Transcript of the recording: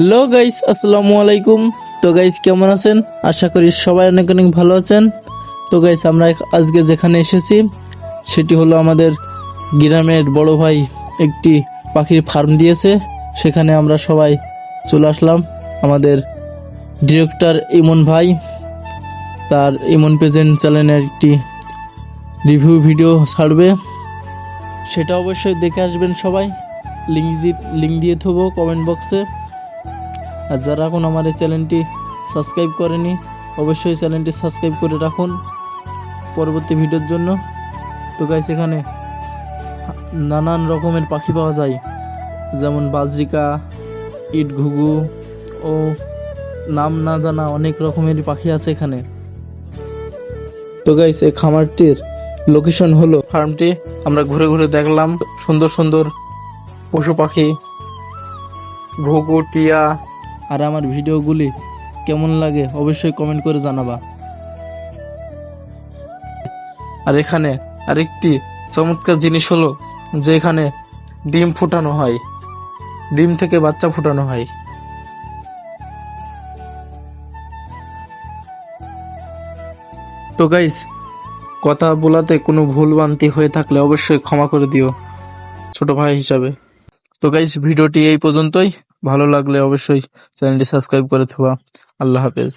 Hello guys আসসালামু আলাইকুম। তো গাইস কেমন আছেন? আশা করি সবাই অনেক অনেক ভালো আছেন। তো গাইস আমরা আজকে যেখানে এসেছি, সেটি হলো আমাদের গ্রামের বড় ভাই একটি পাখির ফার্ম দিয়েছে। সেখানে আমরা সবাই চলে আসলাম। আমাদের ডিরেক্টর ইমন ভাই, তার ইমন প্রেজেন্ট চ্যানেলের একটি রিভিউ ভিডিও ছাড়বে। সেটা অবশ্যই দেখে আসবেন সবাই। লিঙ্ক দিয়ে লিঙ্ক দিয়ে থবো কমেন্ট বক্সে আর যারা এখন আমার এই চ্যানেলটি সাবস্ক্রাইব করেনি, অবশ্যই চ্যানেলটি সাবস্ক্রাইব করে রাখুন পরবর্তী ভিডিওর জন্য। তো গাইস এখানে নানান রকমের পাখি পাওয়া যায়। যেমন বাজরিকা, ইট ঘুঘু ও নাম না জানা অনেক রকমের পাখি আছে এখানে। তো গাইস এই খামারটির লোকেশন হলো ফার্মটি আমরা ঘুরে ঘুরে দেখলাম সুন্দর সুন্দর পশু পাখি, ঘুঘু, টিয়া আর আমার ভিডিওগুলি কেমন লাগে অবশ্যই কমেন্ট করে জানাবা। আর এখানে আরেকটি চমৎকার জিনিস হলো যে এখানে ডিম ফুটানো হয়। ডিম থেকে বাচ্চা ফুটানো হয়। তো গাইস কথা বলাতে কোনো ভুল ভ্রান্তি হয়ে থাকলে অবশ্যই ক্ষমা করে দিও ছোট ভাই হিসাবে। তো গাইস ভিডিওটি এই পর্যন্তই। ভালো লাগলে অবশ্যই চ্যানেলটি সাবস্ক্রাইব করে থোয়া আল্লাহ হাফেজ।